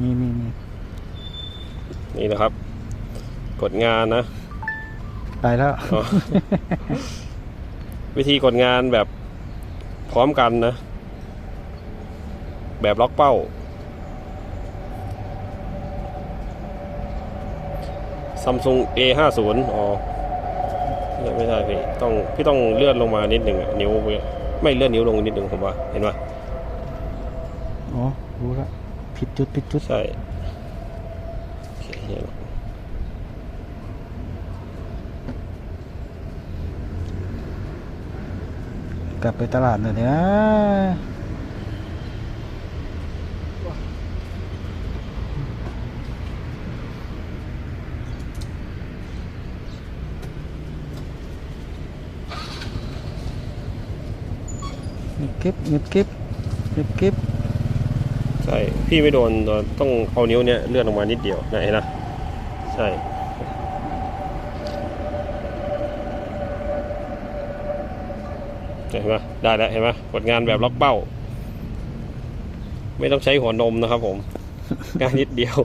มีมีมีนี่นะครับ กดงานนะไปแล้ว อ๋อ วิธีกดงานแบบพร้อมกันนะ แบบล็อกเป้า Samsung A50 อ๋อเนี่ยไม่ได้พี่ต้องพี่ต้องเลื่อนลงมานิดหนึ่งอะนิ้วไม่เลื่อนนิ้วลงนิดหนึ่งผมว่า เห็นปะอ๋อ รู้แล้ว ผิดจุดผิดจุดใช่โอเคเห็นละกลับไปตลาดหน่อยนะเงียบกิ๊บเงียบกิ๊บเงียบกิ๊บ ใช่ พี่ไม่โดนต้องเอานิ้วเนี้ยเลื่อนลงมานิดเดียวไหนนะใช่เห็นไหมได้แล้วเห็นไหมกดงานแบบล็อกเป้า ไม่ต้องใช้หัวนมนะครับผม งานนิดเดียว